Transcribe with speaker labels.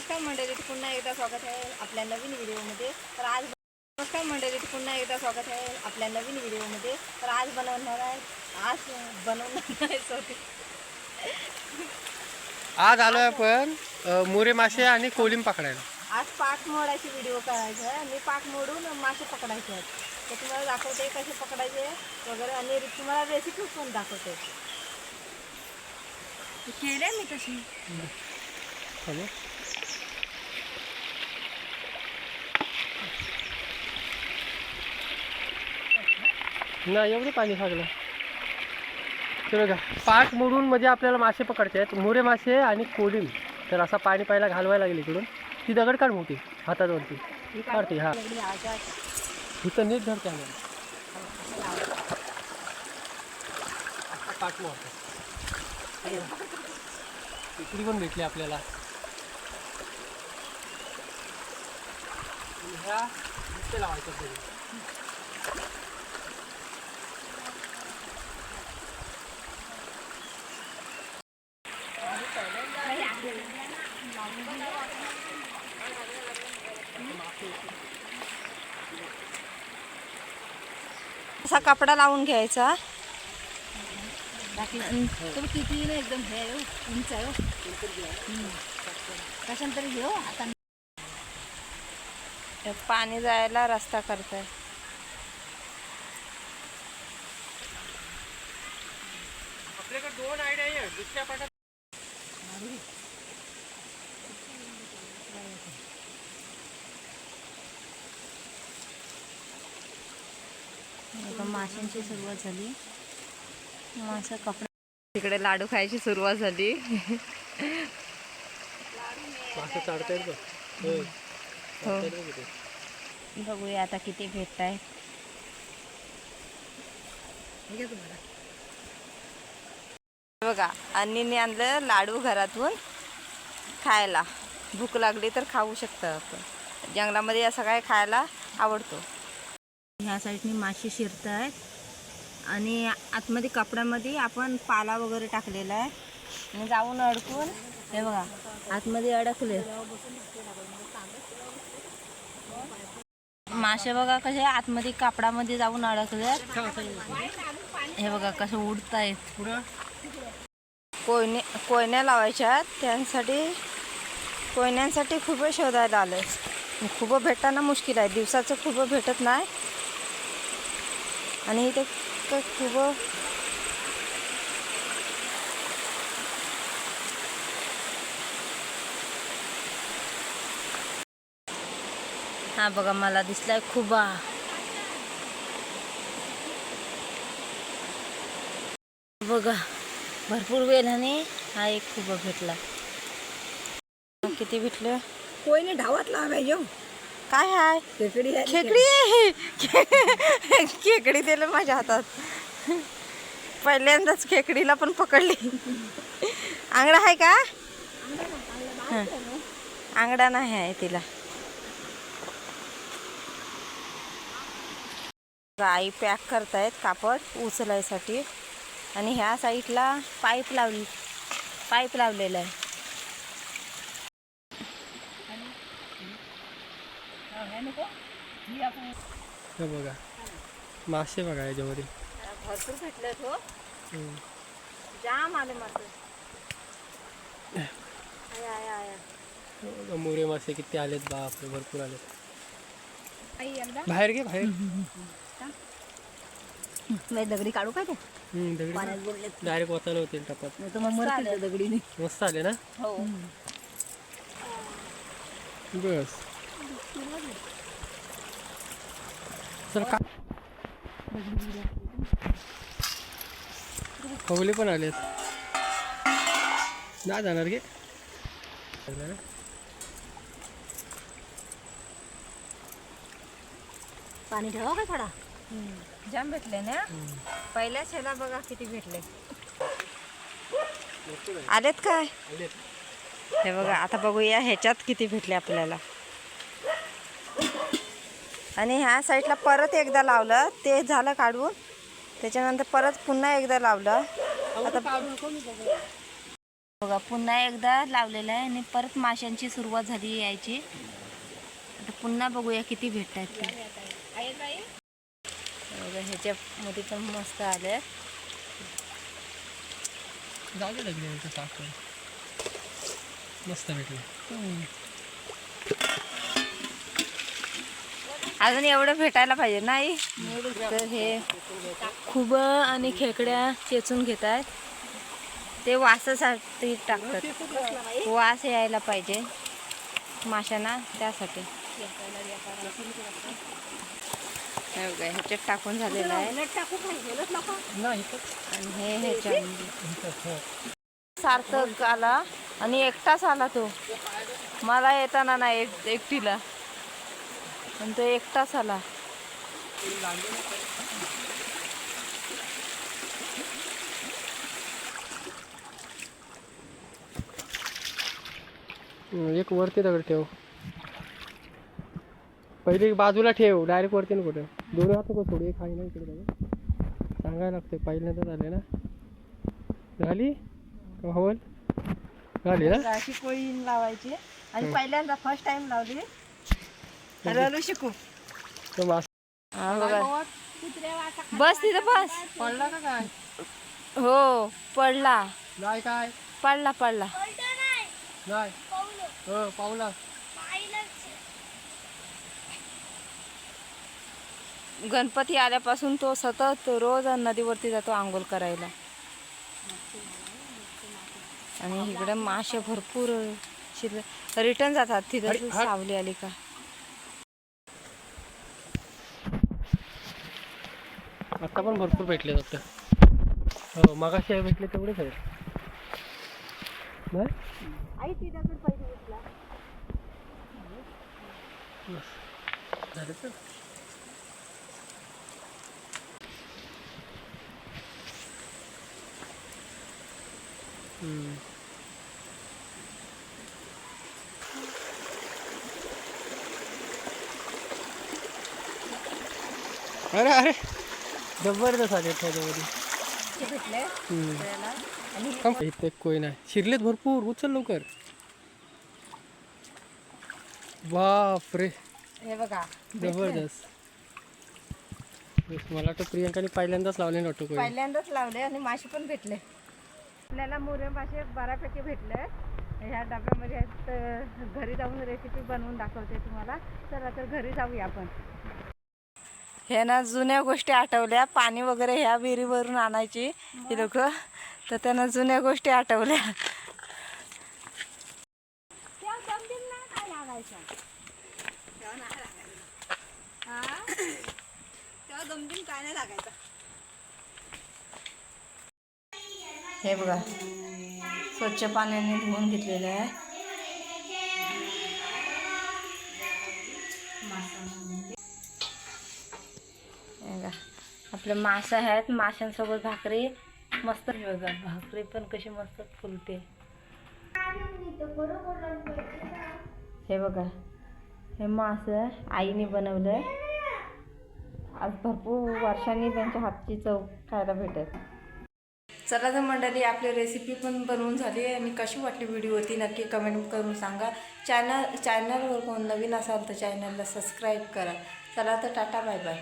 Speaker 1: नमस्कार मंडळी पुन्हा एकदा स्वागत आहे आपल्या नवीन व्हिडिओमध्ये. तर आज नमस्कार मंडळी पुन्हा एकदा स्वागत आहे आपल्या नवीन व्हिडिओमध्ये. तर आज बनवणार आहे आज बनवणार आहे सॉरी
Speaker 2: आज आलोय आपण अ, मोरे मासे आणि कोलिम पकडायला.
Speaker 1: आज पाक मोडायची व्हिडिओ करायचा आहे. मी पाक मोडून मासे पकडायचे आहेत. तर तुम्हाला दाखवते कसे पकडायचे वगैरे आणि तुम्हाला रेसिपी पण दाखवते. केले मी तशी.
Speaker 2: हॅलो. नाही एवढं पाणी लागलं ते बघा पाठ मोडून म्हणजे आपल्याला मासे पकडते आहेत मोरे मासे आणि कोळीम तर असा पाणी पाहिला घालवायला लागेल इकडून. ती दगड काढ मोठी हातावरती. काढते हा. तिथं नीट धरते आम्हाला पाठ मोडते. इकडे पण भेटली आपल्याला. ह्या
Speaker 1: लावायचं कपडा लावून घ्यायचा. एकदम हे हो, उंच आहे हो. घेऊ आता हे पाणी जायला रस्ता करताय.
Speaker 2: आपल्याकडे दोन आयडिया आहे. दुसऱ्या पाठात
Speaker 1: आता माशांची सुरुवात झाली. मासा कपडा तिकडे लाडू खायची सुरुवात झाली.
Speaker 2: बघ.
Speaker 1: हो.
Speaker 2: बघ.
Speaker 1: बघूया आता किती भेटत आहे बघा अन्नीने आणलं लाडू घरातून खायला. भूक लागली तर खाऊ शकतं आपण. जंगलामध्ये असं काय खायला आवडतो. ह्या साईडने मासे शिरत आहेत आणि आतमध्ये कपड्यामध्ये आपण पाला वगैरे टाकलेला आहे. आणि जाऊन अडकून हे बघा आतमध्ये अडकले. मासे बघा कसे आतमध्ये कापडामध्ये जाऊन अडकले हे बघा कसे उडत आहेत कोयने कोयन्या लावायच्या त्यांसाठी कोयन्यांसाठी खूप शोधायला आलं खूप भेटताना मुश्किल आहे. दिवसाचं खूप भेटत नाही. आणि इथे खूप हा बघा मला दिसलाय खुबा. बघा भरपूर वेळाने हा एक खुबा भेटला. किती भेटलं?
Speaker 3: कोयने ढावात लावायचे
Speaker 1: काय हाय?
Speaker 3: खेकडी आहे.
Speaker 1: खेकडी आहे. खेकडी दिलं माझ्या हातात. पहिल्यांदाच खेकडीला पण पकडली. आंगडा आहे का? हं. आंगडा नाही आहे तिला. आई पॅक करतायत कापड उचलायसाठी. आणि ह्या साईडला पाईप लावली पाईप लावलेला आहे.
Speaker 2: हे बघा. मासे बघा याच्यामध्ये.
Speaker 1: भरपूर भेटले हो.
Speaker 2: हम्म.
Speaker 1: जाम आले मासे. आया आया आया.
Speaker 2: हे बघा, मोरे मासे किती आलेत बापरे भरपूर आलेत. बाहेर घे बाहेर.
Speaker 3: नाही दगडी काढू काय ते?
Speaker 2: दगडी डायरेक्ट वाचायला होते टपात. मस्त आले ना?
Speaker 1: हो.
Speaker 2: बस. का? खवले पण आलेत. ना जाणार गे.
Speaker 3: पाणी ठेवा काय थोडा?
Speaker 1: जाम भेटले ना? पहिल्याच ह्याला बघा किती भेटले. आलेत काय? हे बघा आता बघूया ह्याच्यात किती भेटले आपल्याला. आणि ह्या साईडला परत एकदा लावलं. ते झालं काढून. त्याच्यानंतर परत पुन्हा एकदा लावलं. आता बघा. पुन्हा एकदा लावलेलं आहे आणि परत माशांची सुरुवात झाली यायची. आता पुन्हा बघूया किती भेटत आहेत ते. बघा ह्याच्यामध्ये पण मस्त आले.
Speaker 2: मस्त भेटलं.
Speaker 1: अजून एवढं भेटायला पाहिजे नाही तर हे खुब आणि खेकड्या चेचून घेत आहेत ते वासासाठी टाकतात. वास यायला पाहिजे. माशांना त्यासाठी. ह्याच्यात टाकून झालेलं आहे. आणि हे ह्याच्यामध्ये. सार्थक आला आणि एकटाच आला तो. मला येताना नाही एक एकटीला. पण तो एकटाच आला.
Speaker 2: एक वरती दगड ठेव. पहिले बाजूला ठेव डायरेक्ट वरती नको ठेव. दोन हात नको सोड एक आहे ना इकडे दगड सांगायला लागते पहिल्यांदा झाले ना? झाली? हवल? झाली ना?
Speaker 1: अशी कोळी लावायची. आणि पहिल्यांदा फर्स्ट टाइम लावली. शिकू.
Speaker 2: तर मास
Speaker 1: हा बघा. बस तिथं बस.
Speaker 2: पडला का काय?
Speaker 1: हो पडला.
Speaker 2: नाही काय?
Speaker 1: पडला पडला.
Speaker 2: नाही. हो पावला.
Speaker 1: गणपती आल्यापासून तो सतत रोज नदीवरती जातो आंघोळ करायला. आणि इकडे मासे भरपूर रिटर्न जातात तिथं. सावली आली का?
Speaker 2: आता पण भरपूर भेटले फक्त हो मगाशी भेटले तेवढेच आहेत झालं तर. अरे अरे. जबरदस्त आले त्याच्यामध्ये. इथे कोई नाही. शिरलेत भरपूर. उचल लवकर. बाप रे
Speaker 1: बघा.
Speaker 2: जबरदस्त. मला वाटतं प्रियंकाने पहिल्यांदाच लावले कोई
Speaker 1: पहिल्यांदाच लावले आणि मासे पण भेटले. आपल्याला मोरे मासे बऱ्यापैकी भेटले. ह्या डब्यामध्ये घरी जाऊन रेसिपी बनवून दाखवते तुम्हाला. चला तर घरी जाऊया आपण. हे ना जुन्या गोष्टी आठवल्या. पाणी वगैरे ह्या विहिरीवरून आणायची ही लोक. तर त्यांना जुन्या गोष्टी आठवल्या. हे बघा स्वच्छ पाण्याने धुवून घेतलेलं आहे. आपले मासे आहेत माशांसोबत भाकरी मस्त. हे बघा भाकरी पण कशी मस्त फुलते. हे बघा हे मासे आईने बनवलं. आज भरपूर वर्षांनी त्यांच्या हातची चव खायला भेटत. चला तर मंडळी आपली रेसिपी पण बनवून झाली आणि कशी वाटली व्हिडिओ होती नक्की कमेंट करून सांगा. चॅनल चॅनलवर कोण नवीन असाल तर चॅनलला सबस्क्राईब करा. चला तर टाटा बाय बाय